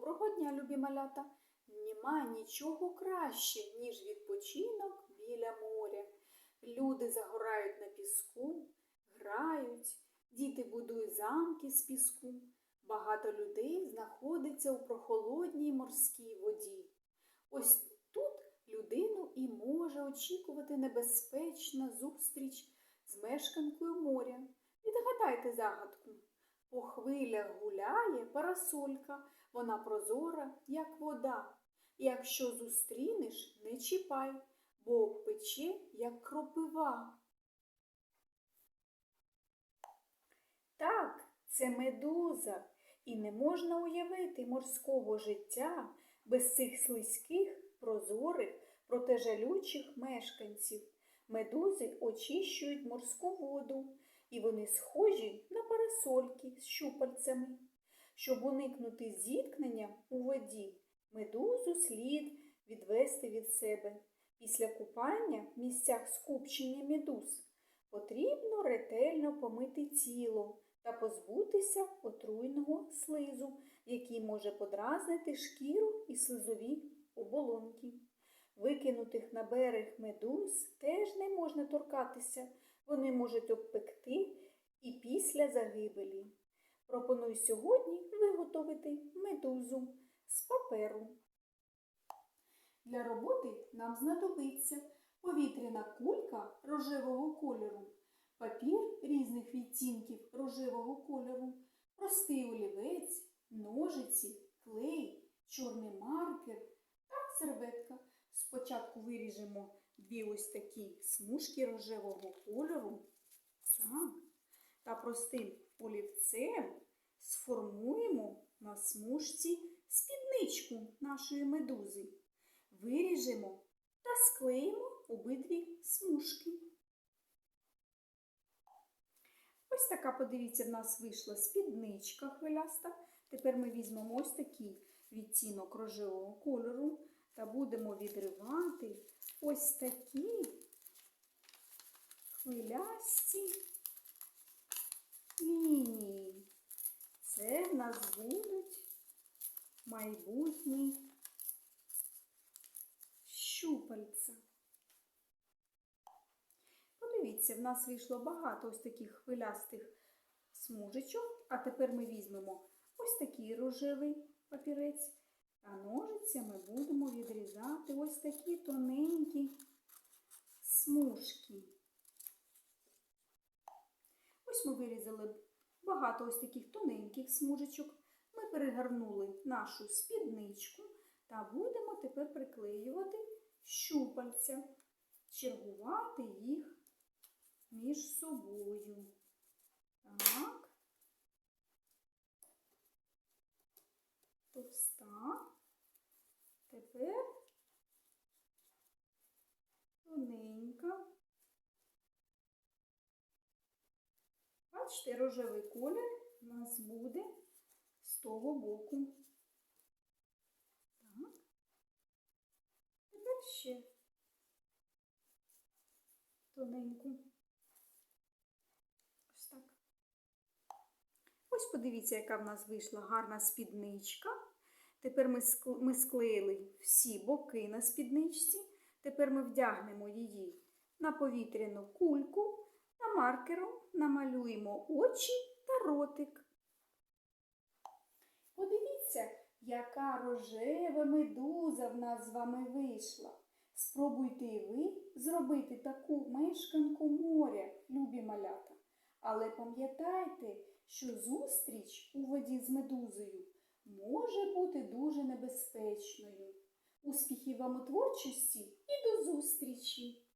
Доброго дня, любі малята! Нема нічого краще, ніж відпочинок біля моря. Люди загорають на піску, грають, діти будують замки з піску. Багато людей знаходиться у прохолодній морській воді. Ось тут людину і може очікувати небезпечна зустріч з мешканкою моря. Відгадайте загадку. По хвилях гуляє парасолька, вона прозора, як вода. Якщо зустрінеш, не чіпай, бо обпече, як кропива. Так, це медуза, і не можна уявити морського життя без цих слизьких, прозорих, проте жалючих мешканців. Медузи очищують морську воду, і вони схожі на парасольки з щупальцями. Щоб уникнути зіткнення у воді, медузу слід відвести від себе. Після купання в місцях скупчення медуз потрібно ретельно помити тіло та позбутися отруйного слизу, який може подразнити шкіру і слизові оболонки. Викинутих на берег медуз теж не можна торкатися, вони можуть обпекти і після загибелі. Пропоную сьогодні виготовити медузу з паперу. Для роботи нам знадобиться повітряна кулька рожевого кольору, папір різних відтінків рожевого кольору, простий олівець, ножиці, клей, чорний маркер та серветка. Спочатку виріжемо дві ось такі смужки рожевого кольору. Так. Та простим олівцем сформуємо на смужці спідничку нашої медузи. Виріжемо та склеїмо обидві смужки. Ось така, подивіться, в нас вийшла спідничка хвиляста. Тепер ми візьмемо ось такий відтінок рожевого кольору та будемо відривати ось такі хвилясті лінії. Це в нас будуть майбутні щупальця. Подивіться, в нас вийшло багато ось таких хвилястих смужечок, а тепер ми візьмемо ось такий рожевий папірець, а ножицями будемо відрізати ось такі тоненькі смужки. Ось ми вирізали багато ось таких тоненьких смужечок. Ми перегорнули нашу спідничку та будемо тепер приклеювати щупальця, чергувати їх між собою. Так. Товста. Тепер тоненька. Бачите, рожевий колір у нас буде з того боку. Так. Тепер ще тоненьку. Ось так. Ось подивіться, яка в нас вийшла гарна спідничка. Тепер ми, ск- ми склеїли всі боки на спідничці. Тепер ми вдягнемо її на повітряну кульку маркером намалюємо очі та ротик. Подивіться, яка рожева медуза в нас з вами вийшла. Спробуйте і ви зробити таку мешканку моря, любі малята. Але пам'ятайте, що зустріч у воді з медузою може бути дуже небезпечною. Успіхів вам у творчості і до зустрічі!